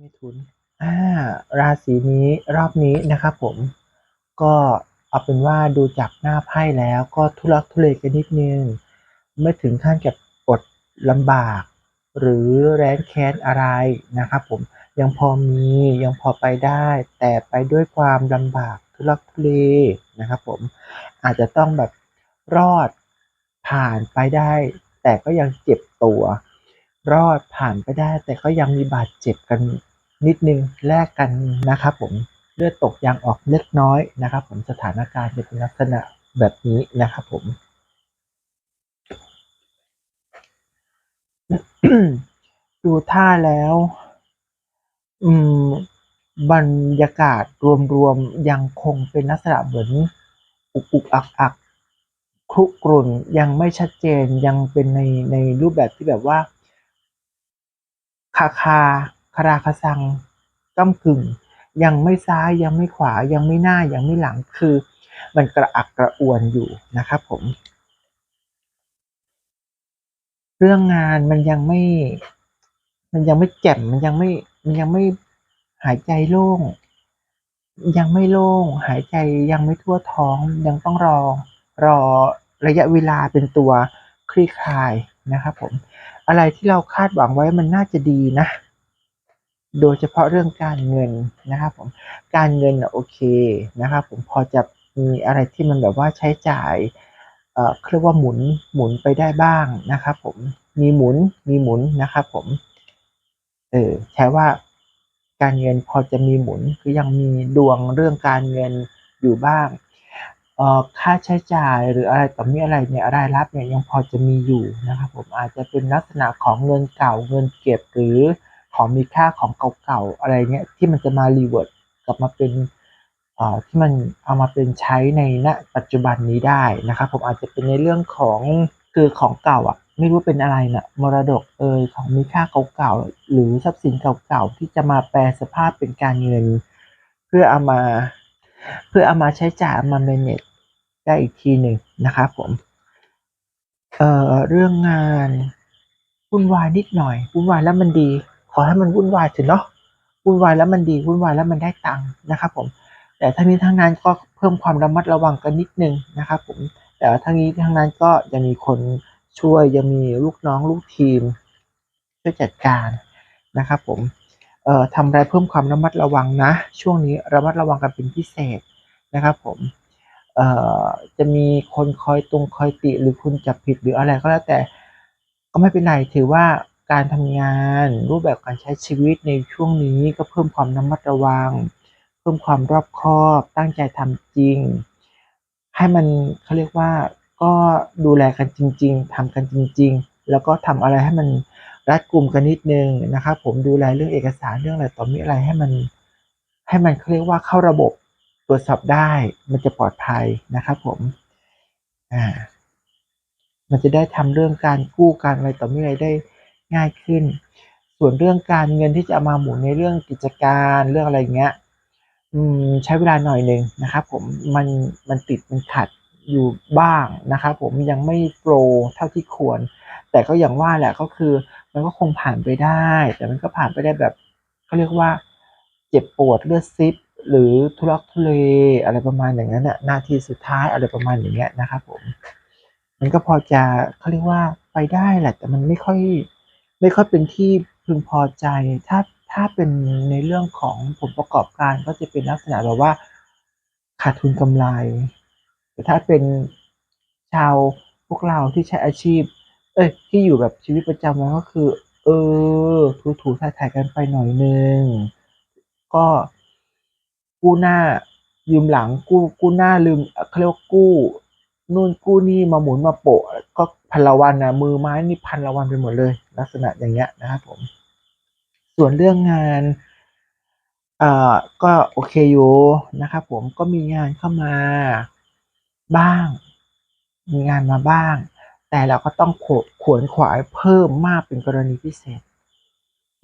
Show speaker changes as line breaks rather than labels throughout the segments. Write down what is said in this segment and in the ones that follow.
มิถุนอ่าราศีนี้รอบนี้นะครับผมก็เอาเป็นว่าดูจากหน้าไพ่แล้วก็ทุลักทุเลกันนิดนึง ไม่ถึงขั้นกับอดลำบาก หรือแร้นแค้นอะไรนะครับผมยังพอมียังพอไปได้ แต่ไปด้วยความลำบากทุลักทุเลนะครับผมอาจจะต้องแบบรอดผ่านไปได้ แต่ก็ยังเจ็บตัว รอดผ่านไปได้ แต่ก็ยังมีบาดเจ็บกันนิดนึงแลกกันนะครับผมเลือดตกยางออกเล็กน้อยนะครับ ผมสถานการณ์จะเป็นลักษณะแบบนี้นะครับผม ดูท่าแล้ว อืม บรรยากาศรวมๆยังคงเป็นลักษณะเหมือนอุกอุกอักอักครุกรุ่นยังไม่ชัดเจนยังเป็นในในรูปแบบที่แบบว่าาคาคาราคาซังก้ากึ่ง ยังไม่ซ้ายยังไม่ขวายังไม่หน้ายังไม่หลังคือ มันกระอักกระอ่วนอยู่นะครับผม เรื่องงานมันยังไม่ มันยังไม่แจ่มมันยังไม่มันยังไม่หายใจโล่ง ยังไม่โล่ง หายใจยังไม่ทั่วท้องยังต้องรอรอระยะเวลาเป็นตัวคลี่คลายนะครับผม อะไรที่เราคาดหวังไว้มันน่าจะดีนะ โดยเฉพาะเรื่องการเงินนะครับผมการเงินโอเคนะครับผมพอจะมีอะไรที่มันแบบว่าใช้จ่ายเอ่อเรียกว่าหมุนหมุนไปได้บ้างนะครับผมมีหมุนมีหมุนนะครับผมเออใช้ว่าการเงินพอจะมีหมุนคือยังมีดวงเรื่องการเงินอยู่บ้าง ค่าใช้จ่ายหรืออะไรต่อมีอะไรเนี่ยรายรับเนี่ยยังพอจะมีอยู่นะครับผมอาจจะเป็นลักษณะของเงินเก่าเงินเก็บหรือของมีค่าของเก่าๆอะไรเงี้ยที่มันจะมารีเวิร์ดกลับมาเป็นที่มันเอามาเป็นใช้ในณปัจจุบันนี้ได้นะครับผมอาจจะเป็นในเรื่องของคือของเก่าอะไม่รู้เป็นอะไรน่ะมรดกเอยของมีค่าเก่าๆหรือทรัพย์สินเก่าๆที่จะมาแปลสภาพเป็นการเงิน เพื่อเอามา เพื่อเอามาใช้จ่ายเอามา manage ได้อีกทีหนึ่งนะครับผมเอ่อเรื่องงานวุ่นวายนิดหน่อยวุ่นวายแล้วมันดี ขอให้มันวุ่นวายเถอะเนาะวุ่นวายแล้วมันดีวุ่นวายแล้วมันได้ตังค์นะครับผม แต่ทั้งนี้ทั้งนั้นก็เพิ่มความระมัดระวังกันนิดนึงนะครับผมแต่ทั้งนี้ทั้งนั้นก็ยังมีคนช่วยยังมีลูกน้องลูกทีมช่วยจัดการนะครับผมเอ่อทำอะไรเพิ่มความระมัดระวังนะ ช่วงนี้ระมัดระวังกันเป็นพิเศษนะครับผม จะมีคนคอยตรงคอยติหรือคุณจับผิดหรืออะไรก็แล้วแต่ก็ไม่เป็นไรถือว่าการทำงานรูปแบบการใช้ชีวิตในช่วงนี้ก็เพิ่มความระมัดระวัง เพิ่มความรอบคอบตั้งใจทำจริง ให้มันเขาเรียกว่าก็ดูแลกันจริง ๆทำกันจริง ๆ แล้วก็ทำอะไรให้มันรัดกลุ่มกันนิดนึงนะครับผมดูแลเรื่องเอกสารเรื่องอะไรต่อมีอะไรให้มันให้มันเขาเรียกว่าเข้าระบบ รวจสอบได้มันจะปลอดภัยนะครับผมอ่ามันจะได้ทำเรื่องการกู้การอะไรต่อมีอไรได้ง่ายขึ้น ส่วนเรื่องการเงินที่จะมาหมุนในเรื่องกิจการเรื่องอะไรเงี้ยอืมใช้เวลาหน่อยหนึ่งนะครับผมมันมันติดมันขัดอยู่บ้างนะครับผมยังไม่โปรเท่าที่ควร แต่ก็อย่างว่าแหละก็คือ มันก็คงผ่านไปได้ แต่มันก็ผ่านไปได้แบบเขาเรียกว่า เจ็บปวดเลือดซิบ หรือทุรักทุเลอะไรประมาณอย่างนั้นน่ะนาทีสุดท้ายอะไรประมาณอย่างเงี้ยนะครับผมมันก็พอจะเขาเรียกว่าไปได้แหละแต่มันไม่ค่อยไม่ค่อยเป็นที่พึงพอใจ ถ้าถ้าเป็นในเรื่องของผลประกอบการก็จะเป็นลักษณะแบบว่าขาดทุนกำไร แต่ถ้าเป็นชาวพวกเราที่ใช้อาชีพ เอ้ยที่อยู่แบบชีวิตประจำวันก็คือ เออถูถูถ่ายถ่ายกันไปหน่อยนึงก็ กู้หน้า ยืมหลังกู้กู้หน้าลืมเขาเรียกว่ากู้นู่นกู้นี่มาหมุนมาโปะก็พันละวันนะมือไม้นี่พันละวันไปหมดเลย ลักษณะอย่างเงี้ยนะครับผม ส่วนเรื่องงานเอ่อก็โอเคอยู่นะครับผมก็มีงานเข้ามาบ้าง มีงานมาบ้าง แต่เราก็ต้องขขวนขวายเพิ่มมากเป็นกรณีพิเศษ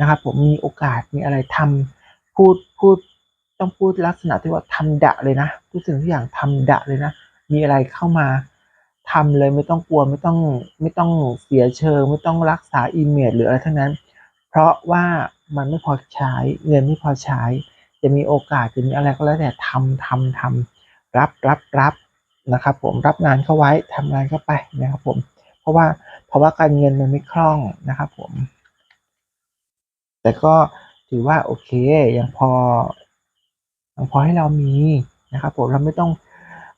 นะครับผมมีโอกาสมีอะไรทำพูดพูด ต้องพูดลักษณะที่ว่าทำดะเลยนะทุกสิ่งทุกอย่างทำดะเลยนะ มีอะไรเข้ามาทำเลยไม่ต้องกลัวไม่ต้องไม่ต้องเสียเชิง ไม่ต้องรักษาอีเมลหรืออะไรทั้งนั้น เพราะว่ามันไม่พอใช้เงินไม่พอใช้ จะมีโอกาสจะมีอะไรก็แล้วแต่ทำทำทำรับรับรับนะครับ ผมรับงานเข้าไว้ทำงานเข้าไปนะครับ ผม เพราะว่าเพราะว่าการเงินมันไม่คล่องนะครับ ผม แต่ก็ถือว่าโอเคยังพอ พอให้เรามีนะครับผมเราไม่ต้อง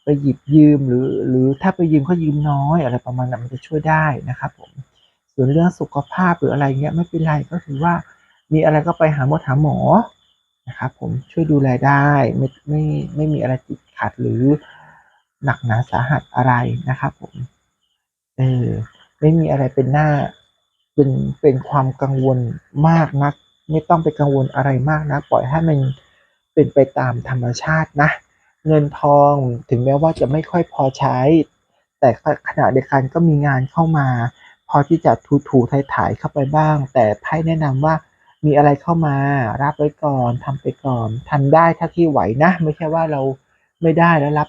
ไปหยิบยืมหรือหรือถ้าไปยืมก็ยืมน้อยอะไรประมาณนั้นมันจะช่วยได้นะครับผมส่วนเรื่องสุขภาพหรืออะไรเงี้ยไม่เป็นไรก็ถือว่ามีอะไรก็ไปหาหมอหาหมอนะครับผมช่วยดูแลได้ไม่ไม่ไม่มีอะไรติดขัดหรือหนักหนาสาหัสอะไรนะครับผมเออไม่มีอะไรเป็นหน้าเป็นเป็นความกังวลมากนัก ไม่ต้องไปกังวลอะไรมากนะปล่อยให้มัน เป็นไปตามธรรมชาตินะ เงินทองถึงแม้ว่าจะไม่ค่อยพอใช้ แต่ขณะเดียวกันก็มีงานเข้ามา พอที่จะถูถูถ่ายถ่ายเข้าไปบ้าง แต่ไพ่แนะนำว่ามีอะไรเข้ามา รับไว้ก่อนทำไปก่อนทำได้ถ้าที่ไหวนะ ไม่ใช่ว่าเราไม่ได้แล้วรับ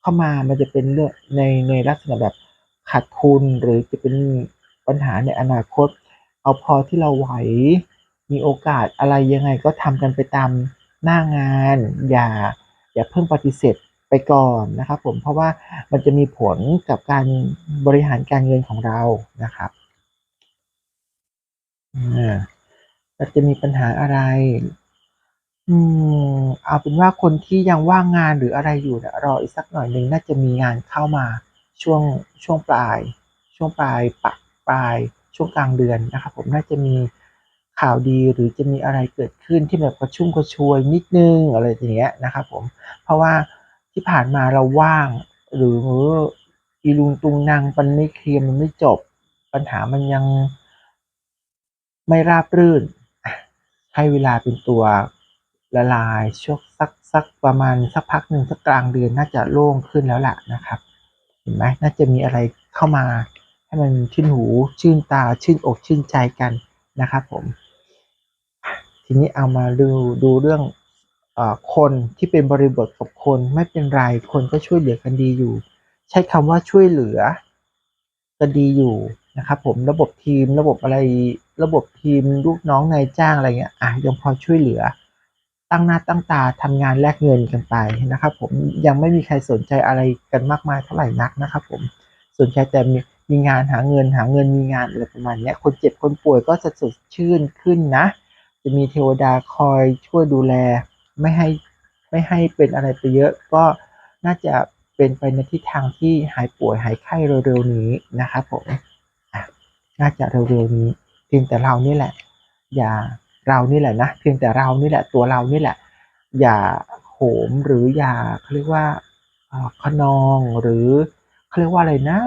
เข้ามามันจะเป็นเรื่องในในลักษณะแบบขาดทุนหรือจะเป็นปัญหาในอนาคต เอาพอที่เราไหวมีโอกาสอะไรยังไงก็ทำกันไปตาม หน้างานอย่าอย่าเพิ่งปฏิเสธไปก่อนนะครับผมเพราะว่ามันจะมีผลกับการบริหารการเงินของเรานะครับอาเราจะมีปัญหาอะไร อืมเอาเป็นว่าคนที่ยังว่างงานหรืออะไรอยู่นี่ยรออีกสักหน่อยหนึ่งน่าจะมีงานเข้ามาช่วงช่วงปลาย ช่วงปลายปะปลายช่วงกลางเดือนนะครับ ผมน่าจะมี ข่าวดีหรือจะมีอะไรเกิดขึ้นที่แบบกระชุ่มกระชวยนิดนึงอะไรอย่างเงี้ยนะครับผมเพราะว่าที่ผ่านมาเราว่าง หรืออีลุงตุงนางมันไม่เคลียร์มันไม่จบ ปัญหามันยังไม่ราบรื่น ให้เวลาเป็นตัวละลายช่วงสักสักประมาณสักพักหนึ่งสักกลางเดือนน่าจะโล่งขึ้นแล้วล่ะนะครับ เห็นไหมน่าจะมีอะไรเข้ามาให้มันชื่นหูชื่นตาชื่นอกชื่นใจกันนะครับผม ทีนี้เอามาดูดูเรื่องอคนที่เป็นบริบทกับคนไม่เป็นไรคนก็ช่วยเหลือกันดีอยู่ ใช้คำว่าช่วยเหลือกันดีอยู่นะครับผมระบบทีมระบบอะไรระบบทีมลูกน้องนายจ้างอะไรเงี้ยอะยังพอช่วยเหลือ ตั้งหน้าตั้งตาทำงานแลกเงินกันไปนะครับ ผมยังไม่มีใครสนใจอะไรกันมากมายเท่าไหร่นักนะครับ ผมสนใจแต่มีมีงานหาเงินหาเงินมีงานอะไรประมาณนี้คนเจ็บคนป่วยก็จะสดชื่นขึ้นนะ จะมีเทวดาคอยช่วยดูแล ไม่ให้ไม่ให้เป็นอะไรไปเยอะ ก็น่าจะเป็นไปในทิศทางที่หายป่วยหายไข้เร็วๆนี้นะครับผมน่าจะเร็วๆนี้ เพียงแต่เรานี่แหละ อย่าเรานี่แหละนะเพียงแต่เรานี่แหละตัวเรานี่แหละ อย่าโหมหรืออย่าเขาเรียกว่าขนองหรือเขาเรียกว่าอะไรนะ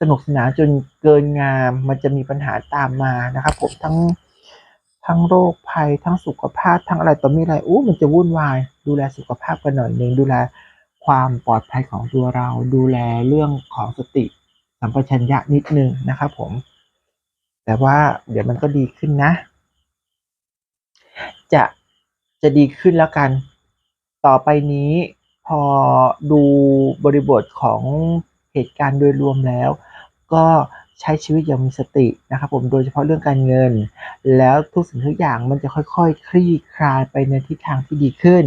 สนุกสนานจนเกินงามมันจะมีปัญหาตามมานะครับผมทั้ง ทั้งโรคภัยทั้งสุขภาพทั้งอะไรต่อมีอะไรอู้มันจะวุ่นวาย ดูแลสุขภาพกันหน่อยหนึ่งดูแลความปลอดภัยของตัวเรา ดูแลเรื่องของสติสัมปชัญญะนิดนึงนะครับผม แต่ว่าเดี๋ยวมันก็ดีขึ้นนะ จะจะดีขึ้นแล้วกัน ต่อไปนี้พอดูบริบทของเหตุการณ์โดยรวมแล้ว ก็ ใช้ชีวิตอย่างมีสตินะครับผมโดยเฉพาะเรื่องการเงิน แล้วทุกสิ่งทุกอย่างมันจะค่อยๆคคลี่คลายไปในทิศทางที่ดีขึ้น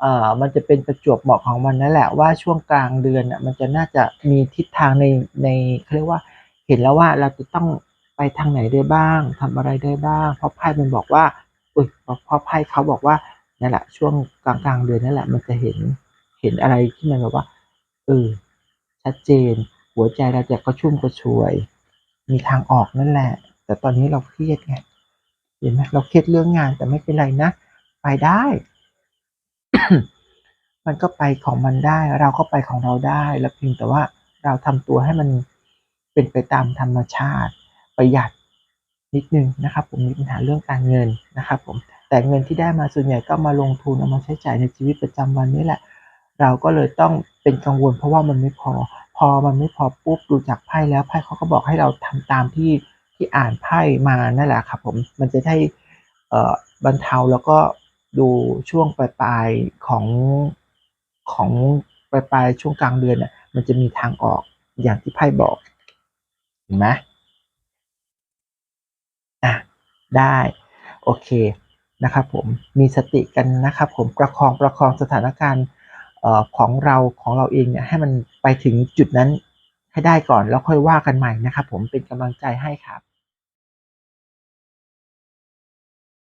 เอ่อมันจะเป็นประจวบเหมาะของมันนั่นแหละว่าช่วงกลางเดือนอะมันจะน่าจะมีทิศทางในในเขาเรียกว่าเห็นแล้วว่าเราจะต้องไปทางไหนได้บ้างทำอะไรได้บ้าง เพราะไพ่มันบอกว่าอุ้ยเพราะไพ่เขาบอกว่านั่นแหละช่วงกลางกลางเดือนนั่นแหละมันจะเห็นเห็นอะไรที่มันแบบว่าเออชัดเจน หัวใจเราจะกระชุ่มกระชวย มีทางออกนั่นแหละ แต่ตอนนี้เราเครียดไงเห็นไหมเราเครียดเรื่องงานแต่ไม่เป็นไรนะ ไปได้ มันก็ไปของมันได้ เราก็ไปของเราได้ แล้วเพียงแต่ว่าเราทำตัวให้มันเป็นไปตามธรรมชาติ ประหยัดนิดนึงนะครับ ผมมีปัญหาเรื่องการเงินนะครับ ผมแต่เงินที่ได้มาส่วนใหญ่ก็มาลงทุนเอามาใช้จ่ายในชีวิตประจำวันนี่แหละ เราก็เลยต้องเป็นกังวลเพราะว่ามันไม่พอ พอมันไม่พอปุ๊บดูจากไพ่แล้วไพ่เขาก็บอกให้เราทำตามที่ที่อ่านไพ่มานั่นแหละครับผมมันจะได้บรรเทาแล้วก็ดูช่วงปลายๆของของปลายปลายช่วงกลางเดือนเนี่ยมันจะมีทางออกอย่างที่ไพ่บอกเห็นไหมอะได้โอเคนะครับผมมีสติกันนะครับผมประคองประคองสถานการณ์ ของเราของเราเองเนี่ยให้มันไปถึงจุดนั้นให้ได้ก่อนแล้วค่อยว่ากันใหม่นะครับผมเป็นกำลังใจให้ครับ